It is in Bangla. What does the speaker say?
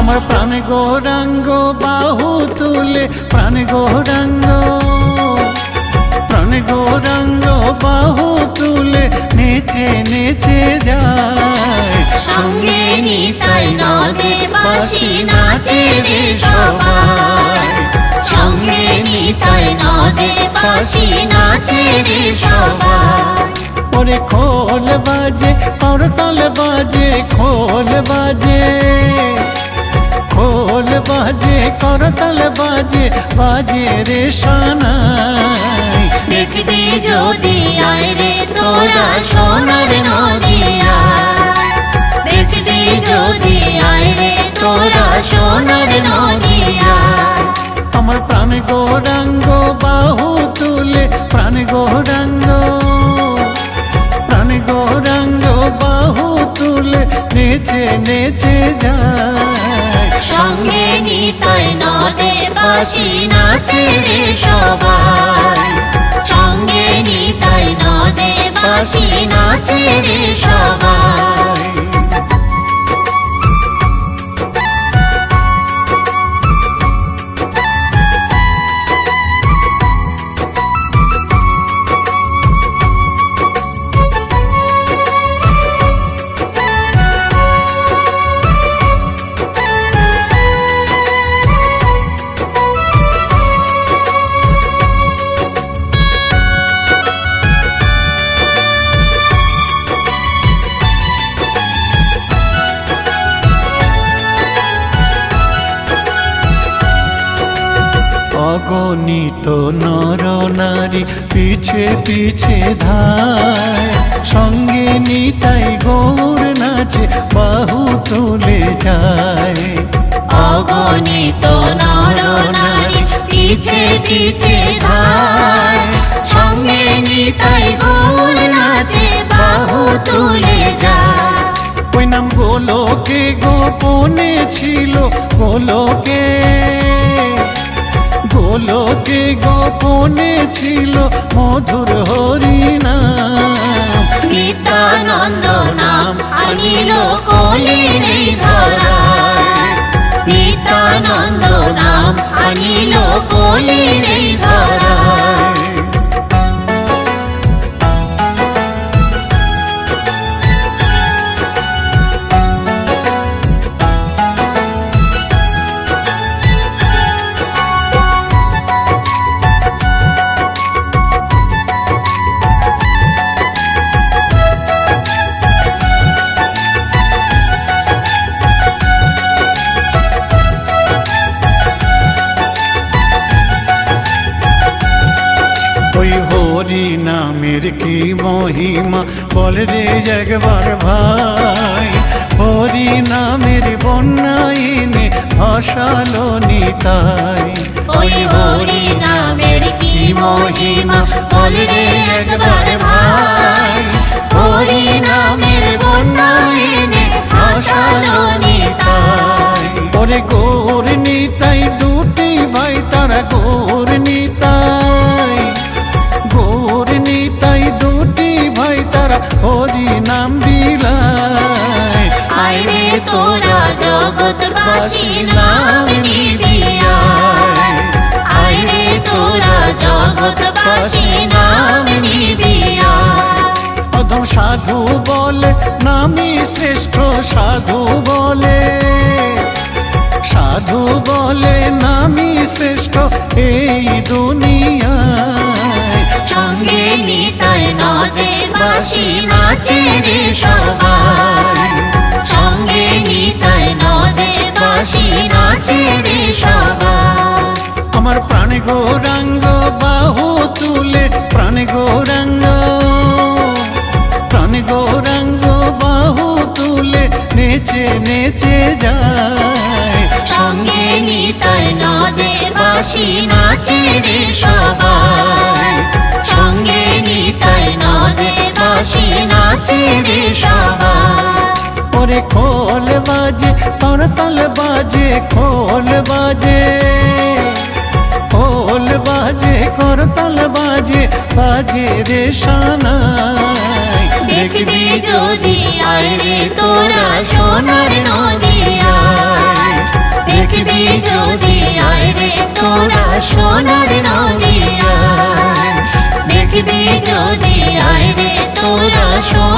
আমার প্রাণ গৌরাঙ্গ বাহু তুলে প্রাণ গৌরাঙ্গ। প্রাণ গৌরাঙ্গ বাহু তুলে নেচে নেচে যায়। সঙ্গে নিতাই নদে বাসি নাচে রে সবাই। সঙ্গে নিতাই নদে বাসি নাচে রে সবাই। ওরে খোল বাজে করতাল বাজে খোল বাজে। বাজে করতাল বাজে বাজে রে সানাই দেখবি যদি আয় রে তোরা সোনার নদিয়া। দেখবি যদি আয় রে তোরা সোনার নদিয়া। আমার প্রাণ গৌরাঙ্গ বাহু তুলে প্রাণ গৌরাঙ্গ বাসি নাচে রে সবাই অগণিত নর নারী পিছে পিছে ধায়। সঙ্গে নিতাই গৌর নাচে বাহু তুলে যায়। অগণিত নর নারী পিছে পিছে ধায়। সঙ্গে নিতাই গৌর নাচে বাহু তুলে যায়। ওই নাম গোলকে গোপনে ছিল গোলকে গোলকে গোপনে ছিল মধুর হরিনা নিত্যানন্দ নাম আনিল কলির ধরা। নিত্যানন্দ নাম আনিল কলির এই মহিমা, বল রে একবার ভাই। হরি নামের বন্যাইনে ভাসালো নিতাই। ওই হরি নামের কি মহিমা, বল রে একবার ভাই। হরি নাম দিলাই আইরে তোরা জগৎবাসী নাম নিবি আয়। আইরে তোরা জগৎবাসী নাম নিবি আয়। অধম সাধু বলে নামি শ্রেষ্ঠ সাধু বলে সাধু বলে নামি শ্রেষ্ঠ এই দুনিয়ায় সঙ্গে নিতাই নদে বাসি নাচে রে সবাই। সঙ্গে নিতাই নদে বাসি নাচে রে সবাই। আমার প্রাণ গৌরাঙ্গ বাহু তুলে প্রাণ গৌরাঙ্গ। প্রাণ গৌরাঙ্গ বাহু তুলে নেচে নেচে যায়। সঙ্গে নিতাই নদে বাসি নাচে রে সবাই। চিরি ওরে খোল বাজে তোর তাল বাজে খোল বাজে। খোল বাজে কর তাল বাজে বাজে রে সানাই দেখবি যদি আয় রে তোরা সোনার নদিয়ায় দেখবি যদি আয় রে তোরা সোনার নদিয়ায় দেখবি যদি আয় রে তোরা সোনার